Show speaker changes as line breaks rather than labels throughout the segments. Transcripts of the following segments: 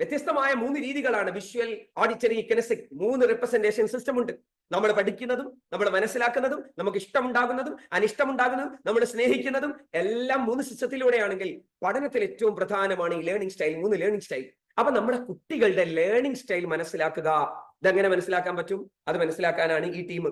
വ്യത്യസ്തമായ മൂന്ന് രീതികളാണ് വിഷ്വൽ ഓഡിറ്ററി കിനസിക് മൂന്ന് റെപ്രസെന്റേഷൻ സിസ്റ്റം ഉണ്ട്. നമ്മൾ പഠിക്കുന്നതും നമ്മൾ മനസ്സിലാക്കുന്നതും നമുക്ക് ഇഷ്ടമുണ്ടാകുന്നതും അനിഷ്ടമുണ്ടാകുന്നതും നമ്മൾ സ്നേഹിക്കുന്നതും എല്ലാം മൂന്ന് സിസ്റ്റത്തിലൂടെയാണെങ്കിൽ പഠനത്തിൽ ഏറ്റവും പ്രധാനമാണ് ഈ ലേണിംഗ് സ്റ്റൈൽ മൂന്ന് ലേണിംഗ് സ്റ്റൈൽ അപ്പൊ നമ്മുടെ കുട്ടികളുടെ ലേണിംഗ് സ്റ്റൈൽ മനസ്സിലാക്കുക. ഇതെങ്ങനെ മനസ്സിലാക്കാൻ പറ്റും? അത് മനസ്സിലാക്കാനാണ് ഈ ടീം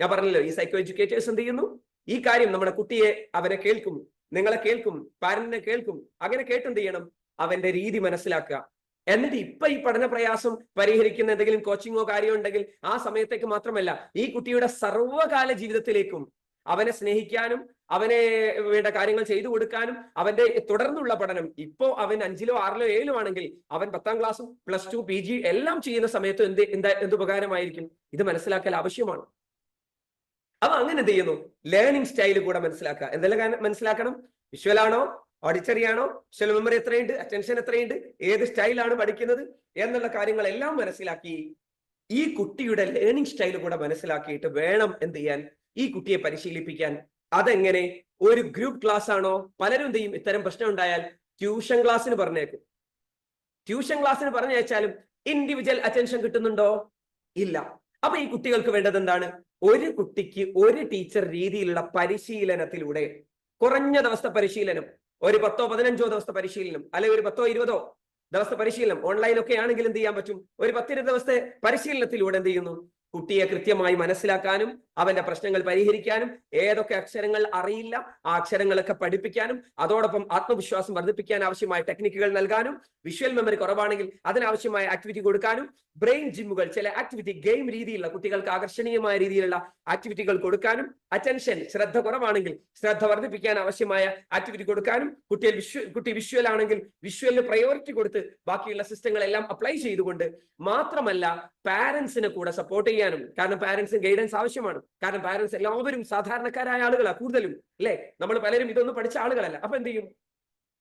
ഞാൻ പറഞ്ഞല്ലോ ഈ സൈക്കോ എഡ്യൂക്കേറ്റേഴ്സ് എന്ത് ചെയ്യുന്നു? ഈ കാര്യം നമ്മുടെ കുട്ടിയെ അവരെ കേൾക്കും. നിങ്ങളെ കേൾക്കും. പാരന്റിനെ കേൾക്കും. അങ്ങനെ കേട്ടെന്ത് ചെയ്യണം? അവന്റെ രീതി മനസ്സിലാക്കുക. എന്നിട്ട് ഇപ്പൊ ഈ പഠന പ്രയാസം പരിഹരിക്കുന്ന എന്തെങ്കിലും കോച്ചിങ്ങോ കാര്യമോ ഉണ്ടെങ്കിൽ ആ സമയത്തേക്ക് മാത്രമല്ല ഈ കുട്ടിയുടെ സർവകാല ജീവിതത്തിലേക്കും അവനെ സ്നേഹിക്കാനും അവനെ വേണ്ട കാര്യങ്ങൾ ചെയ്തു കൊടുക്കാനും അവന്റെ തുടർന്നുള്ള പഠനം ഇപ്പോ അവൻ അഞ്ചിലോ ആറിലോ ഏഴിലോ ആണെങ്കിൽ അവൻ പത്താം ക്ലാസ്സും പ്ലസ് ടു പി ജി എല്ലാം ചെയ്യുന്ന സമയത്ത് എന്ത് എന്താ എന്ത് ഉപകാരമായിരിക്കും? ഇത് മനസ്സിലാക്കൽ ആവശ്യമാണ്. അപ്പൊ അങ്ങനെ എന്ത് ചെയ്യുന്നു? ലേണിംഗ് സ്റ്റൈൽ കൂടെ മനസ്സിലാക്കുക. എന്തെല്ലാം മനസ്സിലാക്കണം? വിഷ്വൽ ആണോ വിഷ്വൽ മെമ്മറി എത്രയുണ്ട്? അറ്റൻഷൻ എത്രയുണ്ട്? ഏത് സ്റ്റൈലാണ് പഠിക്കുന്നത്? എന്നുള്ള കാര്യങ്ങളെല്ലാം മനസ്സിലാക്കി ഈ കുട്ടിയുടെ ലേണിംഗ് സ്റ്റൈൽ കൂടെ മനസ്സിലാക്കിയിട്ട് വേണം എന്ത് ചെയ്യാൻ? ഈ കുട്ടിയെ പരിശീലിപ്പിക്കാൻ. അതെങ്ങനെ? ഒരു ഗ്രൂപ്പ് ക്ലാസ് ആണോ? പലരും എന്ത് ചെയ്യും? ഇത്തരം പ്രശ്നം ഉണ്ടായാൽ ട്യൂഷൻ ക്ലാസ്സിന് പറഞ്ഞേക്കും. ട്യൂഷൻ ക്ലാസ്സിന് പറഞ്ഞയച്ചാലും ഇൻഡിവിജ്വൽ അറ്റൻഷൻ കിട്ടുന്നുണ്ടോ? ഇല്ല. അപ്പൊ ഈ കുട്ടികൾക്ക് വേണ്ടത് എന്താണ്? ഒരു കുട്ടിക്ക് ഒരു ടീച്ചർ രീതിയിലുള്ള പരിശീലനത്തിലൂടെ കുറഞ്ഞ ദിവസത്തെ പരിശീലനം. ഒരു പത്തോ പതിനഞ്ചോ ദിവസത്തെ പരിശീലനം അല്ലെങ്കിൽ ഒരു പത്തോ ഇരുപതോ ദിവസത്തെ പരിശീലനം ഓൺലൈൻ ഒക്കെ ആണെങ്കിൽ എന്ത് ചെയ്യാൻ പറ്റും? ഒരു പത്തിരുപത് ദിവസത്തെ പരിശീലനത്തിലൂടെ എന്ത് ചെയ്യുന്നു? കുട്ടിയെ കൃത്യമായി മനസ്സിലാക്കാനും അവന്റെ പ്രശ്നങ്ങൾ പരിഹരിക്കാനും ഏതൊക്കെ അക്ഷരങ്ങൾ അറിയില്ല ആ അക്ഷരങ്ങളൊക്കെ പഠിപ്പിക്കാനും അതോടൊപ്പം ആത്മവിശ്വാസം വർദ്ധിപ്പിക്കാൻ ആവശ്യമായ ടെക്നിക്കുകൾ നൽകാനും വിഷ്വൽ മെമ്മറി കുറവാണെങ്കിൽ അതിനാവശ്യമായ ആക്ടിവിറ്റി കൊടുക്കാനും ബ്രെയിൻ ജിമ്മുകൾ ചില ആക്ടിവിറ്റി ഗെയിം രീതിയിലുള്ള കുട്ടികൾക്ക് ആകർഷണീയമായ രീതിയിലുള്ള ആക്ടിവിറ്റികൾ കൊടുക്കാനും അറ്റൻഷൻ ശ്രദ്ധ കുറവാണെങ്കിൽ ശ്രദ്ധ വർദ്ധിപ്പിക്കാൻ ആവശ്യമായ ആക്ടിവിറ്റി കൊടുക്കാനും കുട്ടിയെ വിഷ്വൽ കുട്ടി വിഷ്വൽ ആണെങ്കിൽ വിഷ്വലിന് പ്രയോറിറ്റി കൊടുത്ത് ബാക്കിയുള്ള സിസ്റ്റങ്ങളെല്ലാം അപ്ലൈ ചെയ്തുകൊണ്ട് മാത്രമല്ല പാരന്റ്സിനെ കൂടെ സപ്പോർട്ട് ചെയ്യാനും. കാരണം പാരന്റ്സിന് ഗൈഡൻസ് ആവശ്യമാണ്. കാരണം പാരന്റ്സ് എല്ലാവരും സാധാരണക്കാരായ ആളുകളാണ് കൂടുതലും അല്ലെ? നമ്മൾ പലരും ഇതൊന്നും പഠിച്ച ആളുകളല്ല. അപ്പൊ എന്ത് ചെയ്യും?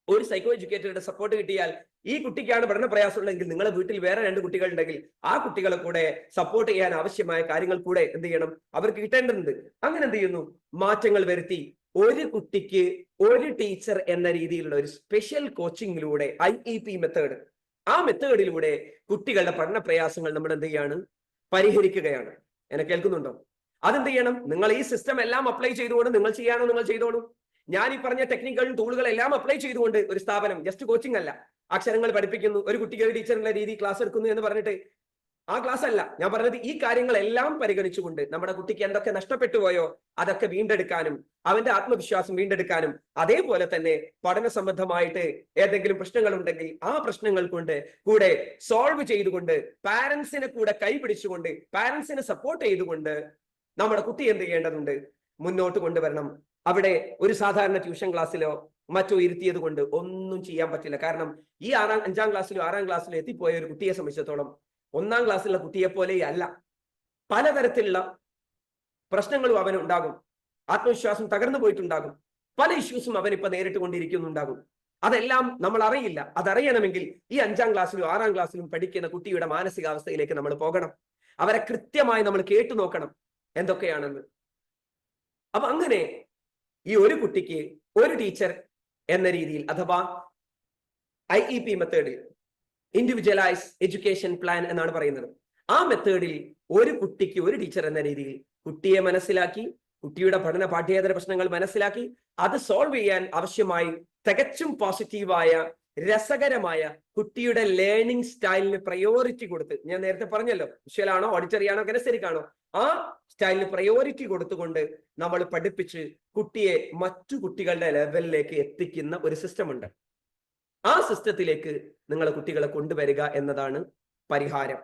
ഒരു സൈക്കോ എഡ്യൂക്കേറ്ററുടെ സപ്പോർട്ട് കിട്ടിയാൽ ഈ കുട്ടിക്കാണ് പഠന പ്രയാസമുള്ളതെങ്കിൽ നിങ്ങളുടെ വീട്ടിൽ വേറെ രണ്ട് കുട്ടികൾ ഉണ്ടെങ്കിൽ ആ കുട്ടികളെ കൂടെ സപ്പോർട്ട് ചെയ്യാൻ ആവശ്യമായ കാര്യങ്ങൾ കൂടെ എന്ത് ചെയ്യണം? അവർക്ക് കിട്ടേണ്ടതുണ്ട്. അങ്ങനെ എന്ത് ചെയ്യുന്നു? മാറ്റങ്ങൾ വരുത്തി ഒരു കുട്ടിക്ക് ഒരു ടീച്ചർ എന്ന രീതിയിലുള്ള ഒരു സ്പെഷ്യൽ കോച്ചിങ്ങിലൂടെ ഐ ഇ പി മെത്തേഡ് ആ മെത്തേഡിലൂടെ കുട്ടികളുടെ പഠന പ്രയാസങ്ങൾ നമ്മൾ എന്ത് ചെയ്യാണ്? പരിഹരിക്കുകയാണ്. എന്നെ കേൾക്കുന്നുണ്ടോ? അതെന്ത് ചെയ്യണം? നിങ്ങൾ ഈ സിസ്റ്റം എല്ലാം അപ്ലൈ ചെയ്തുകൊണ്ട് നിങ്ങൾ ചെയ്യാനോ നിങ്ങൾ ചെയ്തോളൂ. ഞാൻ ഈ പറഞ്ഞ ടെക്നിക്കുകളും ടൂളുകളും എല്ലാം അപ്ലൈ ചെയ്തുകൊണ്ട് ഒരു സ്ഥാപനം ജസ്റ്റ് കോച്ചിങ് അല്ല. അക്ഷരങ്ങൾ പഠിപ്പിക്കുന്നു ഒരു കുട്ടിക്ക് ഒരു ടീച്ചറിന്റെ രീതി ക്ലാസ് എടുക്കുന്നു എന്ന് പറഞ്ഞിട്ട് ആ ക്ലാസ് അല്ല ഞാൻ പറഞ്ഞത് ഈ കാര്യങ്ങളെല്ലാം പരിഗണിച്ചുകൊണ്ട് നമ്മുടെ കുട്ടിക്ക് എന്തൊക്കെ നഷ്ടപ്പെട്ടു പോയോ അതൊക്കെ വീണ്ടെടുക്കാനും അവന്റെ ആത്മവിശ്വാസം വീണ്ടെടുക്കാനും അതേപോലെ തന്നെ പഠന സംബന്ധമായിട്ട് ഏതെങ്കിലും പ്രശ്നങ്ങൾ ഉണ്ടെങ്കിൽ ആ പ്രശ്നങ്ങൾ കൊണ്ട് കൂടെ സോൾവ് ചെയ്തുകൊണ്ട് പാരന്റ്സിനെ കൂടെ കൈപിടിച്ചുകൊണ്ട് പാരന്റ്സിനെ സപ്പോർട്ട് ചെയ്തുകൊണ്ട് നമ്മുടെ കുട്ടി എന്ത് ചെയ്യേണ്ടതുണ്ട്? മുന്നോട്ട് കൊണ്ടുവരണം. അവിടെ ഒരു സാധാരണ ട്യൂഷൻ ക്ലാസ്സിലോ മറ്റോ ഇരുത്തിയത് കൊണ്ട് ഒന്നും ചെയ്യാൻ പറ്റില്ല. കാരണം ഈ ആറാം അഞ്ചാം ക്ലാസ്സിലോ ആറാം ക്ലാസ്സിലോ എത്തിപ്പോയ ഒരു കുട്ടിയെ സംബന്ധിച്ചിടത്തോളം ഒന്നാം ക്ലാസ്സിലുള്ള കുട്ടിയെ പോലെ അല്ല. പലതരത്തിലുള്ള പ്രശ്നങ്ങളും അവന് ഉണ്ടാകും ആത്മവിശ്വാസം തകർന്നു പോയിട്ടുണ്ടാകും. പല ഇഷ്യൂസും അവൻ ഇപ്പൊ നേരിട്ട് കൊണ്ടിരിക്കുന്നുണ്ടാകും അതെല്ലാം നമ്മൾ അറിയില്ല. അതറിയണമെങ്കിൽ ഈ അഞ്ചാം ക്ലാസ്സിലും ആറാം ക്ലാസ്സിലും പഠിക്കുന്ന കുട്ടിയുടെ മാനസികാവസ്ഥയിലേക്ക് നമ്മൾ പോകണം. അവരെ കൃത്യമായി നമ്മൾ കേട്ടു നോക്കണം എന്തൊക്കെയാണെന്ന്. അപ്പൊ അങ്ങനെ ഈ ഒരു കുട്ടിക്ക് ഒരു ടീച്ചർ എന്ന രീതിയിൽ അഥവാ ഐ ഇ പി മെത്തേഡിൽ ഇൻഡിവിജ്വലൈസ് എഡ്യൂക്കേഷൻ പ്ലാൻ എന്നാണ് പറയുന്നത്. ആ മെത്തേഡിൽ ഒരു കുട്ടിക്ക് ഒരു ടീച്ചർ എന്ന രീതിയിൽ കുട്ടിയെ മനസ്സിലാക്കി കുട്ടിയുടെ പഠന പാഠ്യേതര പ്രശ്നങ്ങൾ മനസ്സിലാക്കി അത് സോൾവ് ചെയ്യാൻ ആവശ്യമായി തികച്ചും പോസിറ്റീവായ രസകരമായ കുട്ടിയുടെ ലേണിംഗ് സ്റ്റൈലിന് പ്രയോറിറ്റി കൊടുത്ത് ഞാൻ നേരത്തെ പറഞ്ഞല്ലോ വിഷ്വലാണോ ഓഡിറ്ററിയാണോ ആണോ കനസരിക് ആ സ്റ്റൈലിന് പ്രയോറിറ്റി കൊടുത്തുകൊണ്ട് നമ്മൾ പഠിപ്പിച്ച് കുട്ടിയെ മറ്റു കുട്ടികളുടെ ലെവലിലേക്ക് എത്തിക്കുന്ന ഒരു സിസ്റ്റം ഉണ്ട്. ആ സിസ്റ്റത്തിലേക്ക് നിങ്ങൾ കുട്ടികളെ കൊണ്ടുവരിക എന്നതാണ് പരിഹാരം.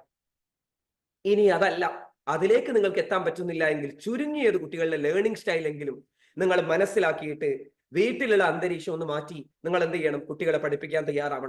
ഇനി അതല്ല. അതിലേക്ക് നിങ്ങൾക്ക് എത്താൻ പറ്റുന്നില്ല എങ്കിൽ ചുരുങ്ങിയത് കുട്ടികളുടെ ലേണിംഗ് സ്റ്റൈലെങ്കിലും നിങ്ങൾ മനസ്സിലാക്കിയിട്ട് വീട്ടിലുള്ള അന്തരീക്ഷം ഒന്ന് മാറ്റി നിങ്ങൾ എന്ത് ചെയ്യണം? കുട്ടികളെ പഠിപ്പിക്കാൻ തയ്യാറാവണം.